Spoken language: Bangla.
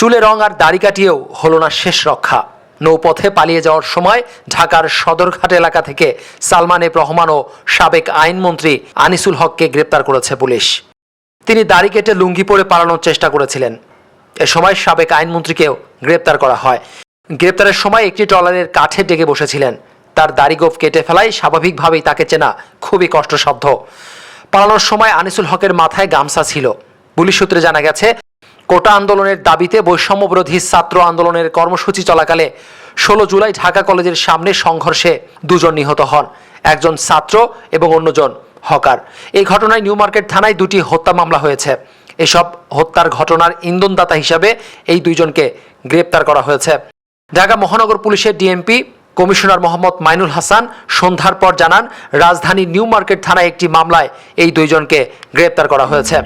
চুলে রং আর দাড়ি কাটিয়েও হলো না শেষ রক্ষা। নৌপথে পালিয়ে যাওয়ার সময় ঢাকার সদরঘাট এলাকা থেকে সালমান এফ রহমান ও সাবেক আইনমন্ত্রী আনিসুল হককে গ্রেপ্তার করেছে পুলিশ। তিনি দাড়ি কেটে লুঙ্গি পরে পালানোর চেষ্টা করেছিলেন। এ সময় সাবেক আইনমন্ত্রীকেও গ্রেপ্তার করা হয়। গ্রেপ্তারের সময় একটি ট্রলারের কাঠে ডেকে বসেছিলেন। তার দাড়ি গোফ কেটে ফেলায় স্বাভাবিকভাবেই তাকে চেনা খুবই কষ্টসাধ্য। পালানোর সময় আনিসুল হকের মাথায় গামছা ছিল। পুলিশ সূত্রে জানা গেছে কোটা আন্দোলনের দাবিতে বৈষম্যবিরোধী ছাত্র আন্দোলনের কর্মসূচি চলাকালে ষোলো জুলাই ঢাকা কলেজের সামনে সংঘর্ষে দুজন নিহত হন। একজন ছাত্র এবং অন্যজন হকার। এই ঘটনায় নিউ মার্কেট থানায় দুটি হত্যা মামলা হয়েছে। এসব হত্যার ঘটনার ইন্ধনদাতা হিসাবে এই দুইজনকে গ্রেপ্তার করা হয়েছে। ঢাকা মহানগর পুলিশের ডিএমপি কমিশনার মোহাম্মদ মাইনুল হাসান সন্ধ্যার পর জানান রাজধানী নিউ মার্কেট থানায় একটি মামলায় এই দুইজনকে গ্রেপ্তার করা হয়েছে।